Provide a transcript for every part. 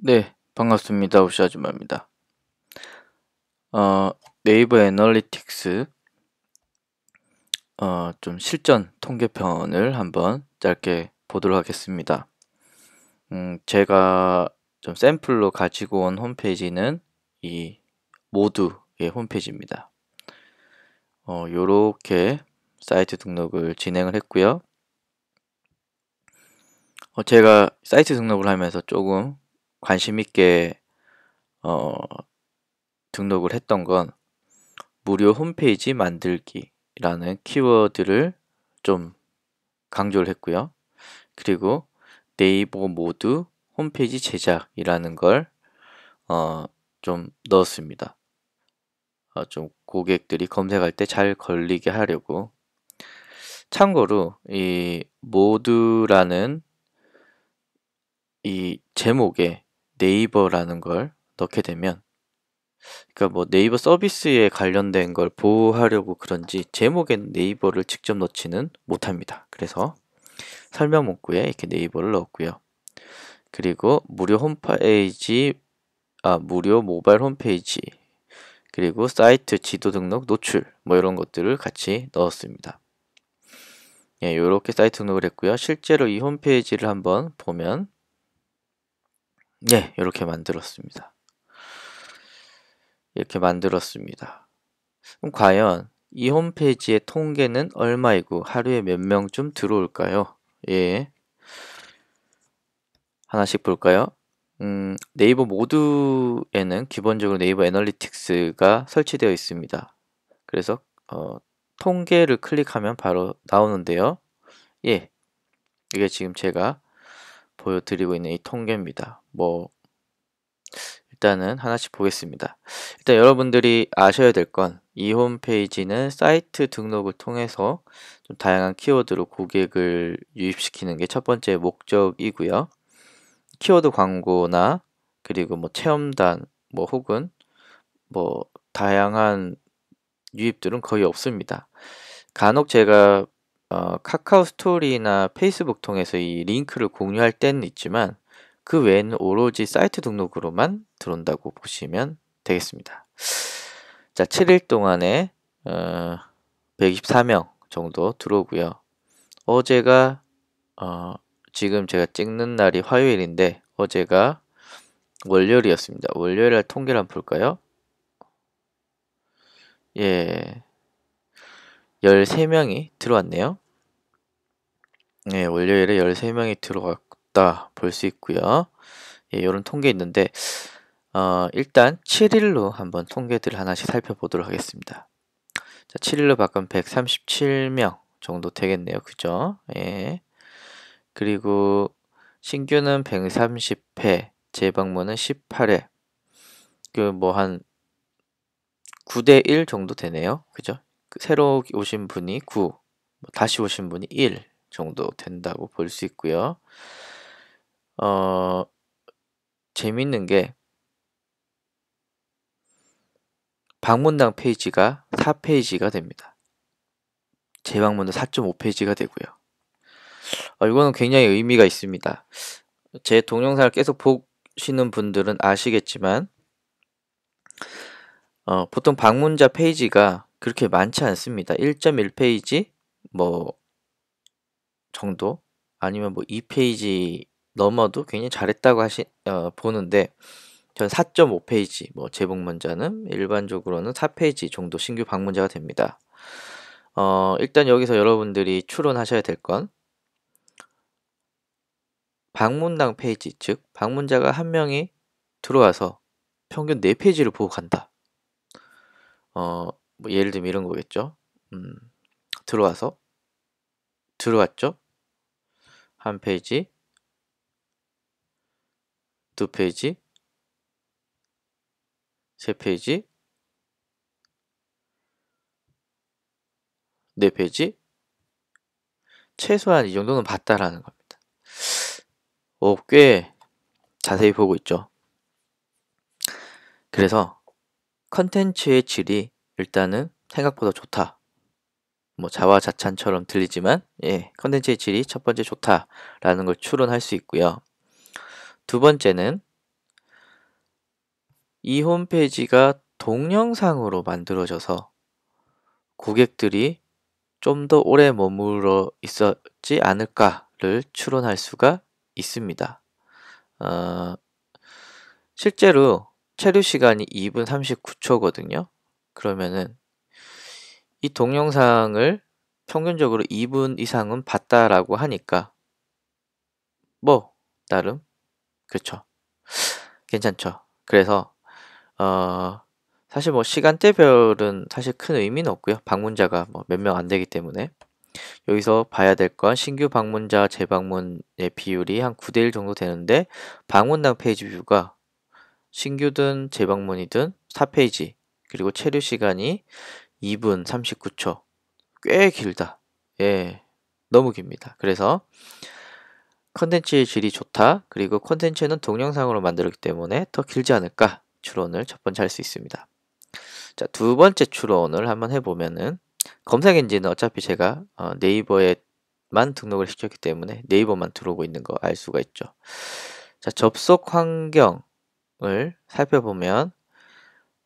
네, 반갑습니다. 우시 아줌마입니다. 어, 네이버 애널리틱스 어, 좀 실전 통계편을 한번 짧게 보도록 하겠습니다. 음, 제가 좀 샘플로 가지고 온 홈페이지는 이 모두의 홈페이지입니다. 어, 요렇게 사이트 등록을 진행을 했고요. 어, 제가 사이트 등록을 하면서 조금 관심 있게 어, 등록을 했던 건 무료 홈페이지 만들기라는 키워드를 좀 강조를 했고요. 그리고 네이버 모두 홈페이지 제작이라는 걸 어, 좀 넣었습니다. 어, 좀 고객들이 검색할 때 잘 걸리게 하려고. 참고로 이 모두라는 이 제목에 네이버라는 걸 넣게 되면 그러니까 뭐 네이버 서비스에 관련된 걸 보호하려고 그런지 제목엔 네이버를 직접 넣지는 못합니다. 그래서 설명 문구에 이렇게 네이버를 넣었고요. 그리고 무료 홈페이지, 아, 무료 모바일 홈페이지, 그리고 사이트 지도 등록 노출, 뭐 이런 것들을 같이 넣었습니다. 예, 이렇게 사이트 등록을 했고요. 실제로 이 홈페이지를 한번 보면 네, 이렇게 만들었습니다. 이렇게 만들었습니다. 그럼 과연 이 홈페이지의 통계는 얼마이고 하루에 몇 명쯤 들어올까요? 예. 하나씩 볼까요? 음, 네이버 모두에는 기본적으로 네이버 애널리틱스가 설치되어 있습니다. 그래서 어, 통계를 클릭하면 바로 나오는데요. 예. 이게 지금 제가 보여드리고 있는 이 통계입니다. 뭐 일단은 하나씩 보겠습니다. 일단 여러분들이 아셔야 될 건 이 홈페이지는 사이트 등록을 통해서 좀 다양한 키워드로 고객을 유입시키는 게 첫 번째 목적이고요. 키워드 광고나 그리고 뭐 체험단 뭐 혹은 뭐 다양한 유입들은 거의 없습니다. 간혹 제가 어, 카카오 스토리나 페이스북 통해서 이 링크를 공유할 때는 있지만 그 외에는 오로지 사이트 등록으로만 들어온다고 보시면 되겠습니다. 자, 7일 동안에 어, 124명 정도 들어오고요. 어제가 어, 지금 제가 찍는 날이 화요일인데 어제가 월요일이었습니다. 월요일 통계를 한번 볼까요? 예. 13명이 들어왔네요. 네, 월요일에 13명이 들어왔다 볼 수 있고요. 예, 이런 통계 있는데 어, 일단 7일로 한번 통계들을 하나씩 살펴보도록 하겠습니다. 자, 7일로 바꾸면 137명 정도 되겠네요. 그죠? 예. 그리고 신규는 130회, 재방문은 18회. 그 뭐 한 9대 1 정도 되네요. 그죠? 그 새로 오신 분이 9, 뭐 다시 오신 분이 1 정도 된다고 볼 수 있고요. 어, 재밌는 게 방문당 페이지가 4페이지가 됩니다. 재방문은 4.5페이지가 되고요. 어, 이거는 굉장히 의미가 있습니다. 제 동영상을 계속 보시는 분들은 아시겠지만 어, 보통 방문자 페이지가 그렇게 많지 않습니다. 1.1페이지 뭐 정도 아니면 뭐 2페이지 넘어도 굉장히 잘했다고 하시 어, 보는데 전 4.5페이지 뭐 재봉문자는 일반적으로는 4페이지 정도 신규 방문자가 됩니다. 어, 일단 여기서 여러분들이 추론하셔야 될 건 방문당 페이지 즉 방문자가 한 명이 들어와서 평균 4페이지를 보고 간다. 어, 뭐 예를 들면 이런 거겠죠. 음, 들어와서 들어왔죠. 한 페이지, 두 페이지, 세 페이지, 네 페이지. 최소한 이 정도는 봤다라는 겁니다. 오, 꽤 자세히 보고 있죠. 그래서 컨텐츠의 질이 일단은 생각보다 좋다. 뭐 자화자찬처럼 들리지만 예, 컨텐츠의 질이 첫 번째 좋다라는 걸 추론할 수 있고요. 두 번째는 이 홈페이지가 동영상으로 만들어져서 고객들이 좀 더 오래 머물러 있었지 않을까를 추론할 수가 있습니다. 어, 실제로 체류 시간이 2분 39초거든요. 그러면은 이 동영상을 평균적으로 2분 이상은 봤다라고 하니까 뭐 나름 그렇죠. 괜찮죠. 그래서 어 사실 뭐 시간대별은 사실 큰 의미는 없고요. 방문자가 뭐 몇 명 안 되기 때문에 여기서 봐야 될 건 신규 방문자 재방문의 비율이 한 9대 1 정도 되는데 방문당 페이지 뷰가 신규든 재방문이든 4페이지 그리고 체류 시간이 2분 39초 꽤 길다. 예, 너무 깁니다. 그래서 컨텐츠의 질이 좋다. 그리고 컨텐츠는 동영상으로 만들었기 때문에 더 길지 않을까 추론을 첫 번째 할 수 있습니다. 자, 두 번째 추론을 한번 해보면은 검색 엔진은 어차피 제가 어, 네이버에만 등록을 시켰기 때문에 네이버만 들어오고 있는 거 알 수가 있죠. 자, 접속 환경을 살펴보면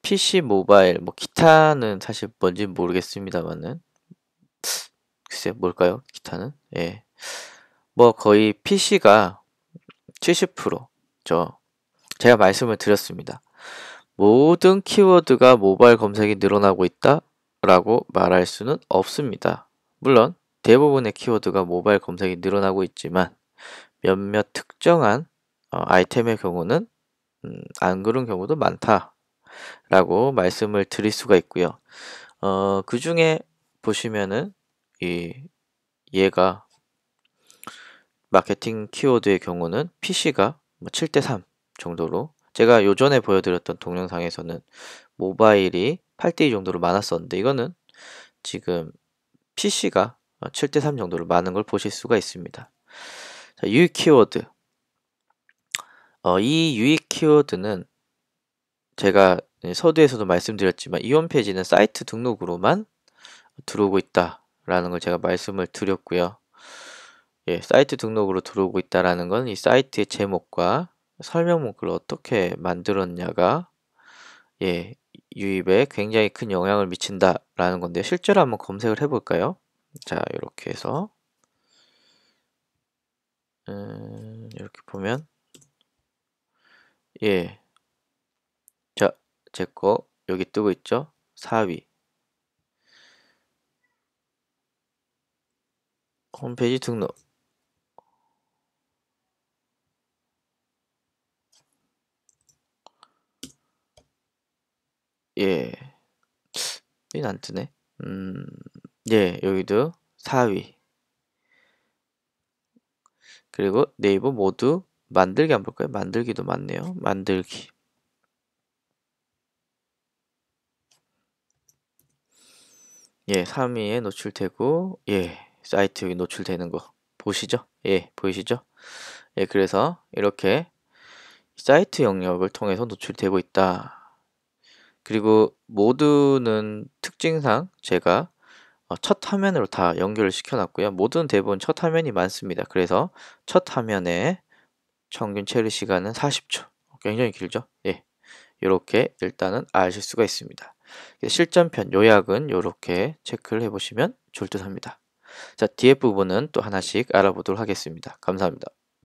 PC, 모바일, 뭐 기타는 사실 뭔지 모르겠습니다만은 글쎄 뭘까요? 기타는 예. 뭐 거의 PC가 70%죠. 제가 말씀을 드렸습니다. 모든 키워드가 모바일 검색이 늘어나고 있다라고 말할 수는 없습니다. 물론 대부분의 키워드가 모바일 검색이 늘어나고 있지만 몇몇 특정한 어, 아이템의 경우는 음, 안 그런 경우도 많다 라고 말씀을 드릴 수가 있고요. 어, 그 중에 보시면은 이 얘가 마케팅 키워드의 경우는 PC가 7대3 뭐 정도로 제가 요전에 보여드렸던 동영상에서는 모바일이 8대 2 정도로 많았었는데 이거는 지금 PC가 7대 3 정도로 많은 걸 보실 수가 있습니다. 자, 유익 키워드. 어, 이 유익 키워드는 제가 서두에서도 말씀드렸지만 이 홈 페이지는 사이트 등록으로만 들어오고 있다라는 걸 제가 말씀을 드렸고요. 예, 사이트 등록으로 들어오고 있다라는 건 이 사이트의 제목과 설명 문구를 어떻게 만들었냐가 예, 유입에 굉장히 큰 영향을 미친다라는 건데 실제로 한번 검색을 해볼까요? 자, 이렇게 해서 음, 이렇게 보면 예, 자, 제 거 여기 뜨고 있죠? 4위 홈페이지 등록 예. 안 뜨네. 음, 예, 여기도 4위. 그리고 네이버 모두 만들기 한번 볼까요? 만들기도 많네요. 만들기. 예, 3위에 노출되고, 예, 사이트 여기 노출되는 거 보시죠? 예, 보이시죠? 예, 그래서 이렇게 사이트 영역을 통해서 노출되고 있다. 그리고 모드는 특징상 제가 어, 첫 화면으로 다 연결을 시켜놨고요. 모드는 대부분 첫 화면이 많습니다. 그래서 첫 화면에 평균 체류 시간은 40초. 굉장히 길죠? 예. 이렇게 일단은 아실 수가 있습니다. 실전편 요약은 이렇게 체크를 해보시면 좋을 듯 합니다. 자, 뒤에 부분은 또 하나씩 알아보도록 하겠습니다. 감사합니다.